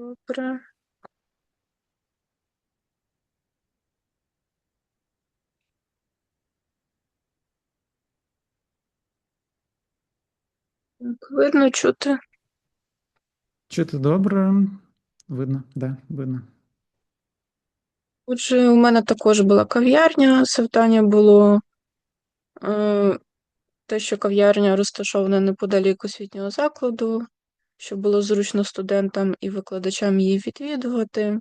Добре. Так, видно чути. Чути добре. Видно, да, видно. Отже, у мене також була кав'ярня. Завдання було е, те, що кав'ярня розташована неподалік освітнього закладу, щоб було зручно студентам і викладачам її відвідувати.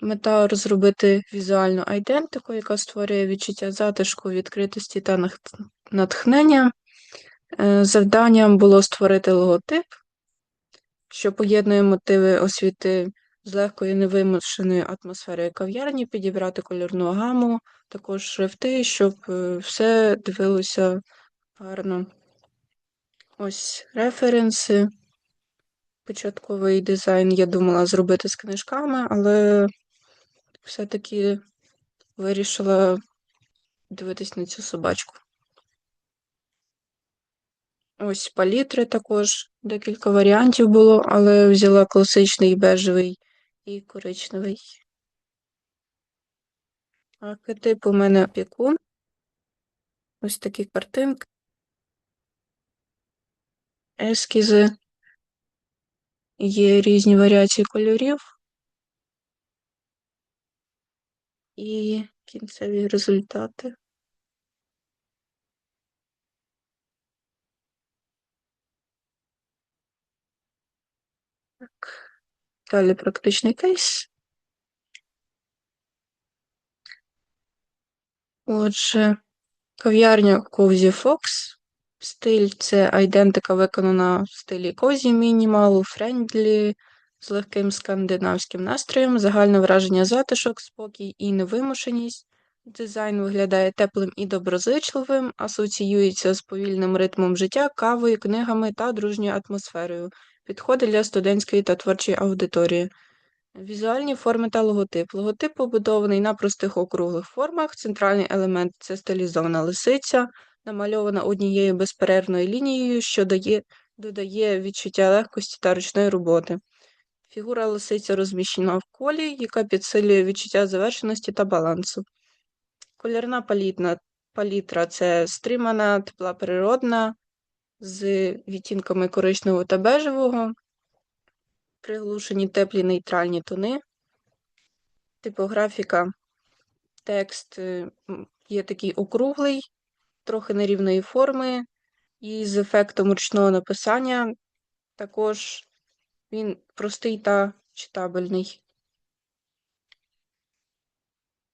Мета розробити візуальну айдентику, яка створює відчуття затишку, відкритості та натхнення. Е, Завданням було створити логотип, що поєднує мотиви освіти з легкою невимушеною атмосферою кав'ярні, підібрати кольорну гаму, також шрифти, щоб е, все дивилося гарно. Ось референси. Початковий дизайн я думала зробити з книжками, але все-таки вирішила дивитись на цю собачку. Ось палітри також декілька варіантів було, але взяла класичний бежевий і коричневий. Архетип у мене опікун. Ось такі картинки. Ескізи. Є різні варіації кольорів. І кінцеві результати. Так. Далі практичний кейс. Отже, кав'ярня Cozy Fox. Стиль це айдентика виконана в стилі Cozy Minimal, Friendly, з легким скандинавським настроєм, загальне враження затишок, спокій і невимушеність. Дизайн виглядає теплим і доброзичливим, асоціюється з повільним ритмом життя, кавою, книгами та дружньою атмосферою. Підходить для студентської та творчої аудиторії. Візуальні форми та логотип. Логотип побудований на простих округлих формах. Центральний елемент це стилізована лисиця, намальована однією безперервною лінією, що дає, додає відчуття легкості та ручної роботи. Фігура лисиця розміщена в колі, яка підсилює відчуття завершеності та балансу. Кольорна палітна, палітра це стримана, тепла природна, з відтінками коричневого та бежевого, приглушені теплі нейтральні тони. Типографіка, текст е, є такий округлий, трохи нерівної форми, і з ефектом ручного написання також він простий та читабельний.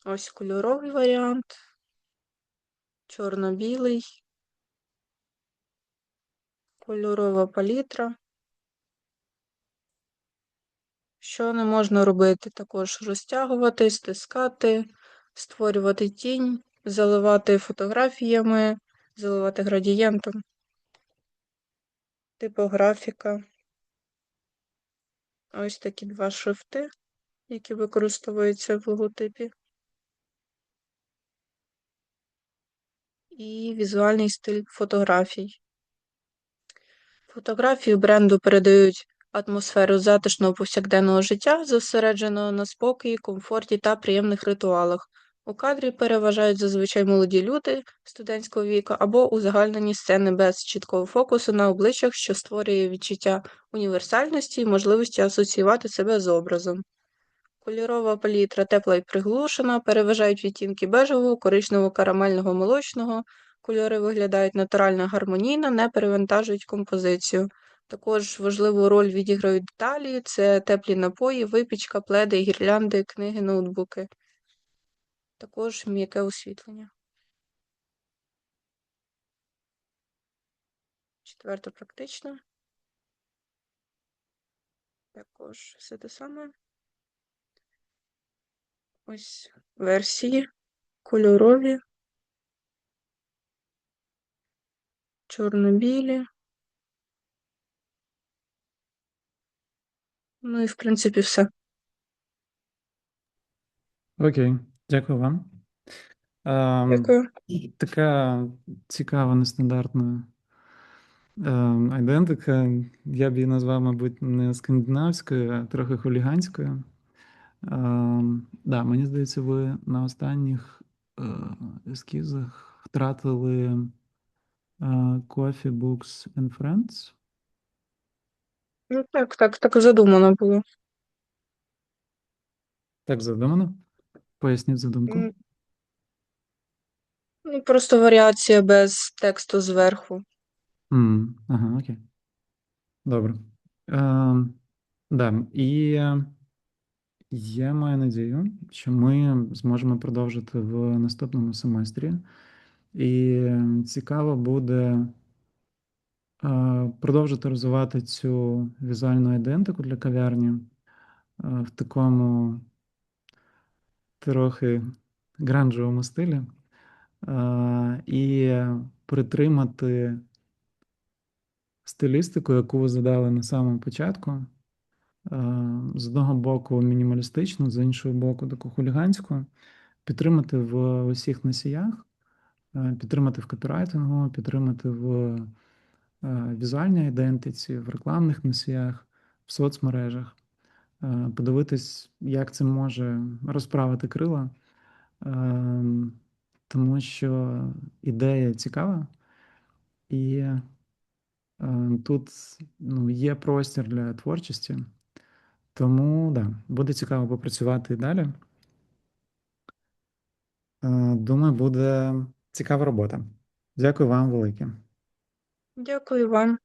Ось кольоровий варіант, чорно-білий, кольорова палітра. Що не можна робити? Також розтягувати, стискати, створювати тінь, заливати фотографіями, заливати градієнтом. Типографіка. Ось такі два шрифти, які використовуються в логотипі. І візуальний стиль фотографій. Фотографії бренду передають атмосферу затишного повсякденного життя, зосередженого на спокої, комфорті та приємних ритуалах. У кадрі переважають зазвичай молоді люди студентського віку або узагальнені сцени без чіткого фокусу на обличчях, що створює відчуття універсальності і можливості асоціювати себе з образом. Кольорова палітра тепла і приглушена, переважають відтінки бежевого, коричневого, карамельного, молочного. Кольори виглядають натурально гармонійно, не перевантажують композицію. Також важливу роль відіграють деталі: це теплі напої, випічка, пледи, гірлянди, книги, ноутбуки. Також м'яке освітлення. Четверта практична. Також все те саме. Ось версії кольорові, чорно-білі. Ну і в принципі все. Окей, дякую вам. Ем, Дякую. Така цікава, нестандартна Ем, Айдентика, я б її назвав, мабуть, не скандинавською, а трохи хуліганською. Ем, да, мені здається, ви на останніх е, ескізах втратили е, Coffee Books and Friends. Ну так, так, так задумано було. Так задумано. Поясніть задумку. Ну, просто варіація без тексту зверху. М, Ага, окей. Добре. Ем, да, і е, я маю надію, що ми зможемо продовжити в наступному семестрі. І е, цікаво буде е, продовжити розвивати цю візуальну ідентику для кав'ярні е, в такому трохи гранжевому стилі. І притримати стилістику, яку ви задали на самому початку. З одного боку мінімалістичну, з іншого боку, таку хуліганську, підтримати в усіх носіях, підтримати в копірайтингу, підтримати в візуальній ідентиці, в рекламних носіях, в соцмережах, подивитись, як це може розправити крила, Е, тому що ідея цікава, і е, тут ну, є простір для творчості. Тому да, буде цікаво попрацювати і далі. Е, Думаю, буде цікава робота. Дякую вам велике. Дякую вам.